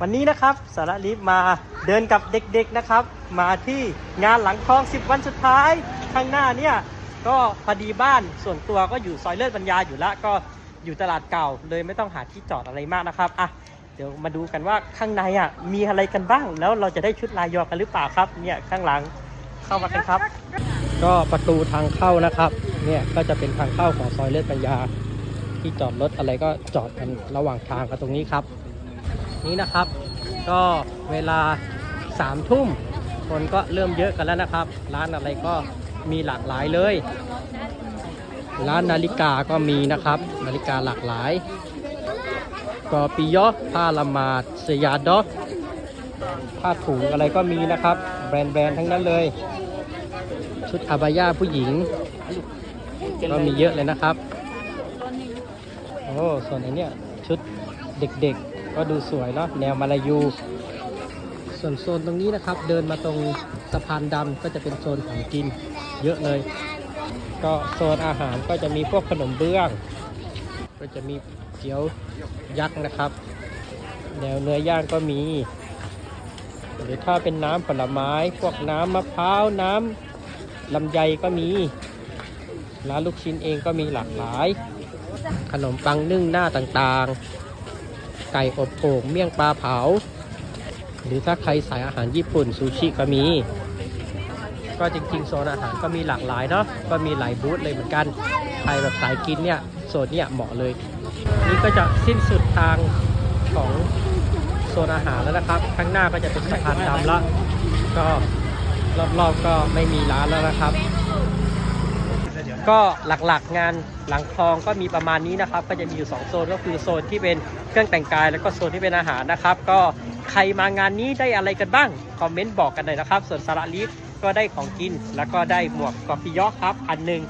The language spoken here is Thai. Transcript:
วันนี้นะครับสารลิฟมาเดินกับเด็กๆนะครับ มาที่งานหลังคลอง 10 วันสุดท้ายข้างหน้าเนี่ยก็พอดีบ้านส่วนตัวก็อยู่ซอยเลิศปัญญาอยู่ละก็อยู่ตลาดเก่าเลยไม่ต้องหาที่จอดอะไรมากนะครับอะเดี๋ยวมาดูกันว่าข้างในอะมีอะไรกันบ้าง แล้วเราจะได้ชุดลายยอกันหรือเปล่าครับเนี่ยข้างหลังเข้ามากันครับ ก็ประตูทางเข้านะครับเนี่ยก็จะเป็นทางเข้าของซอยเลิศปัญญา ที่จอดรถอะไรก็จอดกันระหว่างทางกันตรงนี้ครับ นี้นะครับ ก็เวลาสามทุ่มคนก็เริ่มเยอะกันแล้วนะครับ ร้านอะไรก็มีหลากหลายเลย ร้านนาฬิกาก็มีนะครับ นาฬิกาหลากหลายกอปิยอผ้าละมาดสยาดอผ้าถุงอะไรก็มีนะครับ แบรนด์แบรนด์ทั้งนั้นเลย ชุดอาบายาผู้หญิง ก็มีเยอะเลยนะครับ โอ้ ส่วนไอเนี้ยชุดเด็กๆ ก็ดูสวยเนาะแนวมาลายู ส่วนโซนตรงนี้นะครับ เดินมาตรงสะพานดำก็จะเป็นโซนของกินเยอะเลย ก็โซนอาหารก็จะมีพวกขนมเบื้อง ก็จะมีเกี๊ยวยักษ์นะครับ แนวเนื้อย่างก็มี หรือถ้าเป็นน้ำผลไม้ พวกน้ำมะพร้าวน้ำลำไยก็มีร้านลูกชิ้นเองก็มีหลากหลาย ขนมปังนึ่งหน้าต่างๆ ไก่อบโอ่งเมี่ยงปลาเผา หรือถ้าใครสายอาหารญี่ปุ่นซูชิก็มี ก็จริงๆโซนอาหารก็มีหลากหลายเนาะก็มีหลายบูธเลยเหมือนกันใครแบบสายกินเนี่ยโซนเนี่ยเหมาะเลย นี่ก็จะสิ้นสุดทางของโซนอาหารแล้วนะครับ ข้างหน้าก็จะเป็นสะพานดำละก็รอบๆก็ไม่มีร้านแล้วนะครับ ก็หลักๆงานหลังคลองก็มีประมาณนี้นะครับ ก็จะมีอยู่ 2 โซนก็คือโซนที่เป็นเครื่องแต่งกาย แล้วก็โซนที่เป็นอาหารนะครับ ก็ใครมางานนี้ได้อะไรกันบ้าง คอมเมนต์บอกกันหน่อยนะครับ ส่วนสาระลีฟก็ได้ของกิน แล้วก็ได้หมวกกอฟิยอกครับอันหนึ่ง